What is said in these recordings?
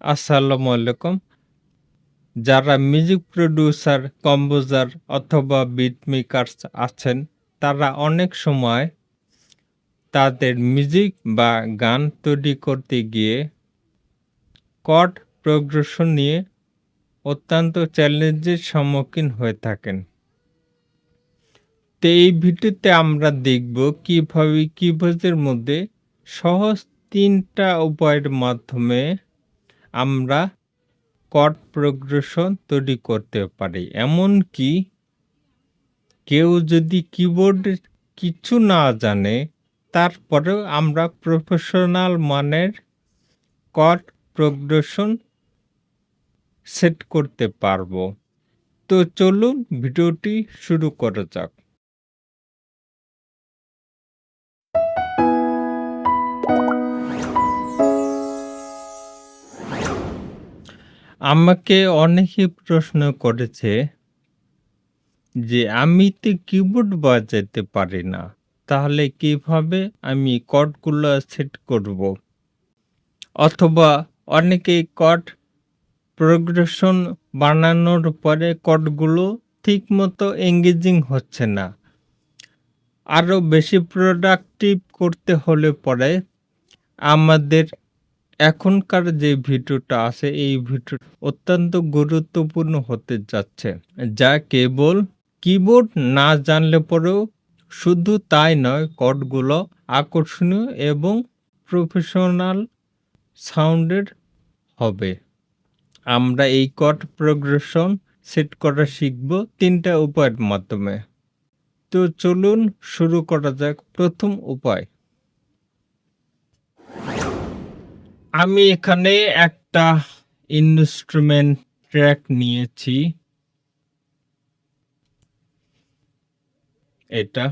আসসালামু আলাইকুম। যারা মিউজিক প্রোডিউসার, কম্পোজার অথবা বিট মেকার্স আছেন, তারা অনেক সময় তাদের মিউজিক বা গান তৈরি করতে গিয়ে কর্ড প্রোগ্রেশন নিয়ে অত্যন্ত চ্যালেঞ্জের সম্মুখীন হয়ে থাকেন। তো এই ভিডিওতে আমরা দেখব কীভাবে কিবোর্ডের মধ্যে সহজ তিনটা উপায়ের মাধ্যমে আমরা কর্ড প্রোগ্রেশন তৈরি করতে পারি। এমনকি কেউ যদি কিবোর্ড কিছু না জানে, তারপরেও আমরা প্রফেশনাল মানের কর্ড প্রোগ্রেশন সেট করতে পারব। তো চলুন ভিডিওটি শুরু করা যাক। আমাকে অনেকেই প্রশ্ন করেছে যে, আমি তো কিবোর্ড বাজাতে পারি না। তাহলে কীভাবে আমি কর্ডগুলো সেট করব? অথবা অনেকেই কর্ড প্রোগ্রেশন বানানোর পরে কর্ডগুলো ঠিকমতো এঙ্গেজিং হচ্ছে না। আরও বেশি প্রোডাক্টিভ করতে হলে পরে আমাদের এখনকার যে ভিডিওটা আছে, এই ভিডিও অত্যন্ত গুরুত্বপূর্ণ হতে যাচ্ছে। যা কেবল কিবোর্ড না জানলে পরেও শুধু তাই নয় কর্ডগুলো আকর্ষণীয় এবং প্রফেশনাল সাউন্ডের হবে। আমরা এই কর্ড প্রোগ্রেশন সেট করা শিখব তিনটা উপায়ের মাধ্যমে। তো চলুন শুরু করা যাক প্রথম উপায়। আমি এখানে একটা ইনস্ট্রুমেন্ট ট্র্যাক নিয়েছি। এটা।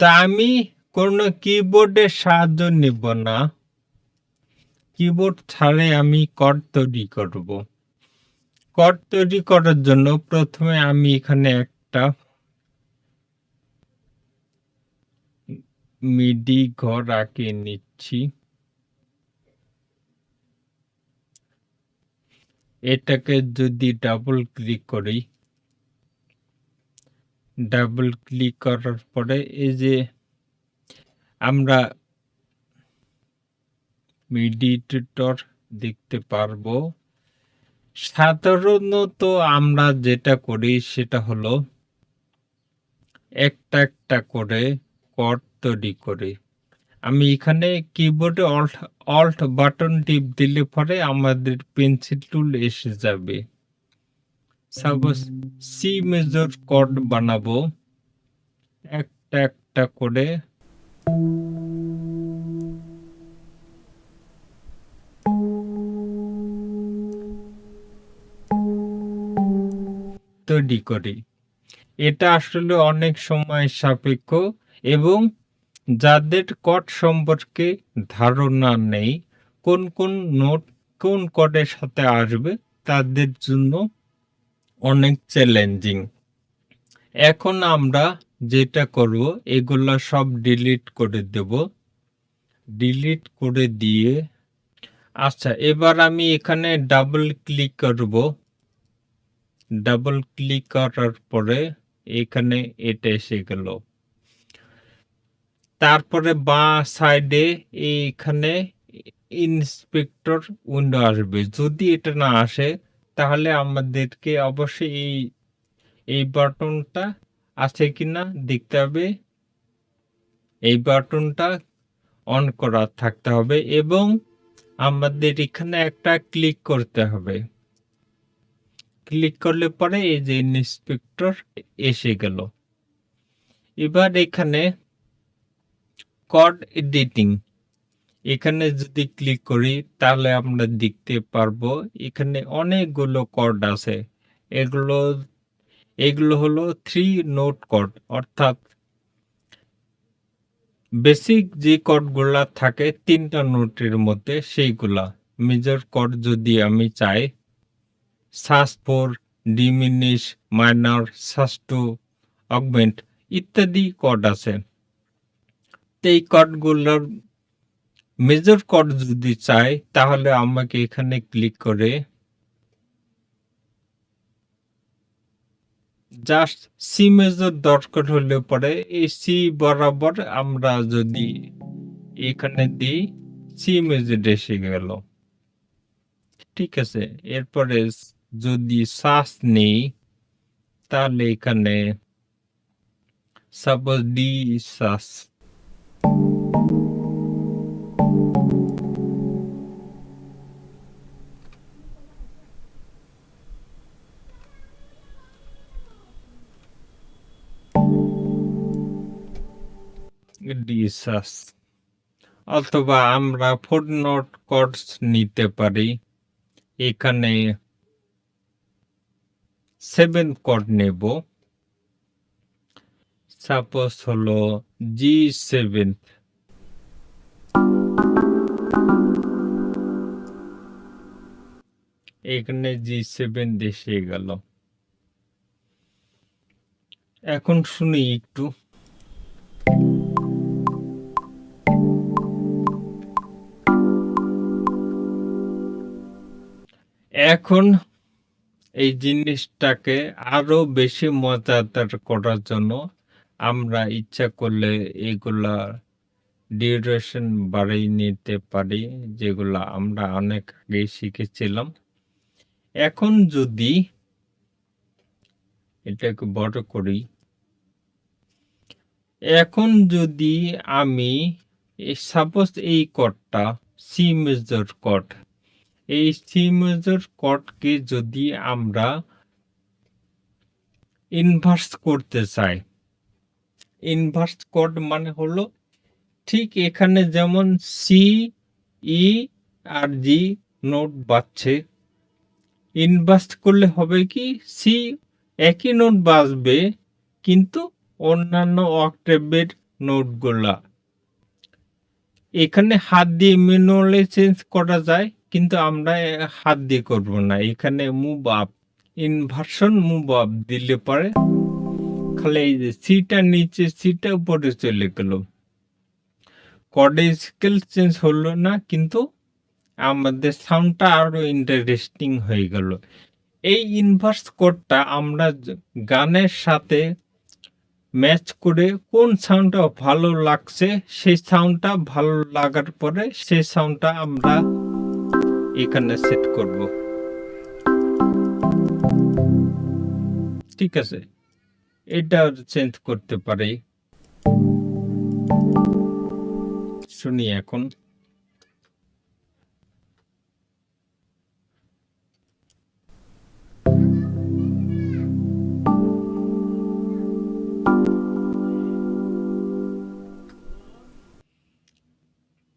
তা আমি কোনো কিবোর্ডের সাহায্য নিব না। কিবোর্ড ছাড়াই আমি কর্ড তৈরি করব। কর্ড তৈরি করার জন্য প্রথমে আমি এখানে একটা মিডি ঘর আঁকে নিচ্ছি। এটাকে যদি ডাবল ক্লিক করি ডাবল ক্লিক করার পরে এই যে আমরা মিডিটেটর দেখতে পারব সাধারণত আমরা যেটা করি সেটা হলো একটা একটা করে কর্ড তৈরি করি। আমি এখানে কিবোর্ডে অল্ট অল্ট বাটন টিপ দিলে পরে আমাদের পেন্সিল টুল এসে যাবে। সাপোজ সি মেজর কর্ড বানাবো। একটা একটা করে। তৈরি করি। এটা আসলে অনেক সময় সাপেক্ষ এবং যাদের কর্ড সম্পর্কে ধারণা নেই, কোন কোন নোট কোন কর্ডের সাথে আসবে, তাদের জন্য অনেক চ্যালেঞ্জিং এখন আমরা যেটা করব, এগুলো সব ডিলিট করে দেব। ডিলিট করে দিয়ে আচ্ছা এবার আমি এখানে ডাবল ক্লিক করব। ডাবল ক্লিক করার পরে এখানে এটা এসে গেল। তারপরে বাঁ সাইডে এইখানে ইন্সপেক্টর উইন্ডো আসবে। যদি এটা না আসে, তাহলে আমাদেরকে অবশ্যই এই এই বাটনটা আছে কিনা দেখতে হবে। এই বাটনটা অন করা থাকতে হবে এবং আমাদের এখানে একটা ক্লিক করতে হবে। ক্লিক করলে পরে এই যে ইন্সপেক্টর এসে গেল। এবার এখানে কর্ড এডিটিং এখানে যদি ক্লিক করি তাহলে আমরা দেখতে পারব এখানে অনেকগুলো কর্ড আছে। এগুলো এগুলো হলো থ্রি নোট কর্ড অর্থাৎ বেসিক যে কর্ডগুলা থাকে তিনটা নোটের মধ্যে সেইগুলা। মেজর কর্ড যদি আমি চাই sus four diminish, minor sus two augment ইত্যাদি কড আছে। এই কডগুলোর মেজর কড যদি চাই, তাহলে আমাকে এখানে ক্লিক করে জাস্ট সি মেজর দরকার হলে পরে এই সি বরাবর আমরা যদি এখানে দিই সি মেজর এসে গেল। ঠিক আছে, এরপরে যদি শ্বাস নেই, তাহলে এখানে সাপোজ ডি শ্বাস। ডিসাস অথবা আমরা ফুটনোট কোডস নিতে পারি। এখানে সেভেন কোড নেব। সাপোজ হলো জি সেভেন এখানে জি সেভেন এসে গেল। এখন শুনি একটু। এখন এই জিনিসটাকে আরও বেশি মজাদার করার জন্য আমরা ইচ্ছা করলে এগুলা ডিউরেশন বাড়িয়ে নিতে পারি, যেগুলা আমরা অনেক আগে শিখেছিলাম। এখন যদি এটাকে বড় করি, এখন যদি আমি সাপোজ এই কটটা সি মেজর কট এই সি মেজর যদি আমরা ইনভার্স করতে চাই ইনভার্স কট মানে হলো ঠিক এখানে যেমন সি ই আর জি নোট বাজছে। ইনভার্স করলে হবে কি? সি একই নোট বাজবে, কিন্তু অন্যান্য অক্টেভের নোটগুলা এখানে হাত দিয়ে ম্যানুয়ালি চেঞ্জ করা যায়। কিন্তু আমরা হাত দিয়ে করব না। এখানে move up inversion move up দিলে পরে খালি এই যে সিটা নিচে সিটা উপরে চলে গেল। কডে স্কেল চেঞ্জ হলো না, কিন্তু আমাদের সাউন্ডটা আরও ইন্টারেস্টিং হয়ে গেল। এই ইনভার্স কোডটা আমরা গানের সাথে ম্যাচ করে কোন সাউন্ডটা ভালো লাগছে, সেই সাউন্ডটা ভালো লাগার পরে সেই সাউন্ডটা আমরা এখানে সেট করব। ঠিক আছে, এটা চেঞ্জ করতে পারি। শুনি এখন।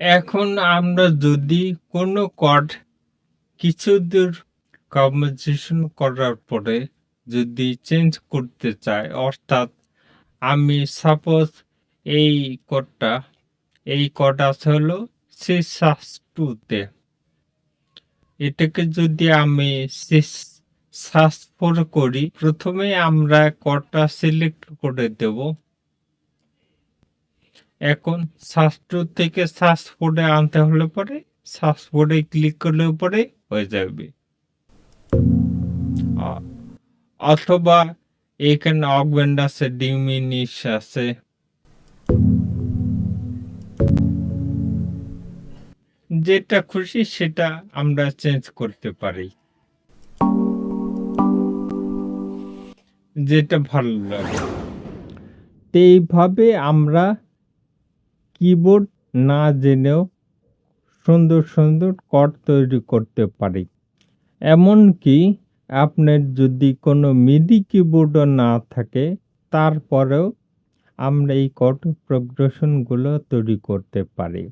এখন আমরা যদি কোনো কড কিছু দূর কম্পোজিশন করার পরে যদি চেঞ্জ করতে চাই অর্থাৎ আমি সাপোজ এই কোডটা এই কড আছে হলো সিক্স টুতে এটাকে যদি আমি সার্চ ফোর করি, প্রথমে আমরা কোডটা সিলেক্ট করে দেব। এখন সার্চ টু থেকে সার্চ ফোরে আনতে হলে পরে সার্চ ফোরে ক্লিক করলে পরে হয়ে যাবে। অথবা এখানে অগবেন্ড আছে ডিমিনিশ আছে যেটা খুশি সেটা আমরা চেঞ্জ করতে পারি। যেটা ভালো লাগে। এইভাবে আমরা কিবোর্ড না জেনেও সুন্দর সুন্দর কট তৈরি করতে পারি। এমনকি আপনার যদি কোনো মিডি কিবোর্ডও না থাকে, তারপরেও আমরা এই কট প্রোগ্রেশনগুলো তৈরি করতে পারি।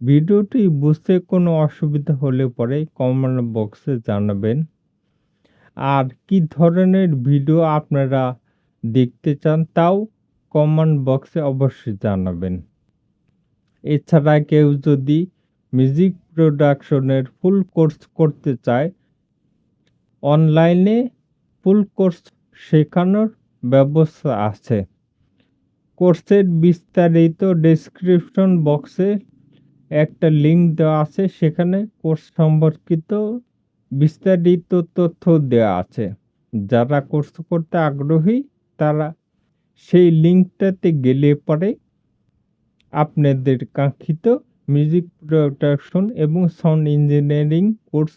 ভিডিওটি বুঝতে কোনো অসুবিধা হলে পরে কমেন্ট বক্সে জানাবেন। আর কি ধরনের ভিডিও আপনারা দেখতে চান তাও কমেন্ট বক্সে অবশ্যই জানাবেন। এছাড়া কেউ যদি মিউজিক প্রোডাকশনের ফুল কোর্স করতে চায়। অনলাইনে ফুল কোর্স শেখানোর ব্যবস্থা আছে। কোর্সের বিস্তারিত ডেসক্রিপশন বক্সে একটা লিঙ্ক দেওয়া আছে। সেখানে কোর্স সম্পর্কিত বিস্তারিত তথ্য দেওয়া আছে। যারা কোর্স করতে আগ্রহী, তারা সেই লিঙ্কটাতে গেলে পরে আপনাদের কাঙ্ক্ষিত মিউজিক প্রোডাকশন এবং সাউন্ড ইঞ্জিনিয়ারিং কোর্স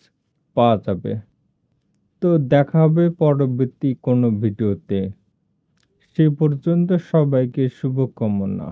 পাওয়া যাবে। তো দেখা হবে পরবর্তী কোনো ভিডিওতে। সে পর্যন্ত সবাইকে শুভকামনা।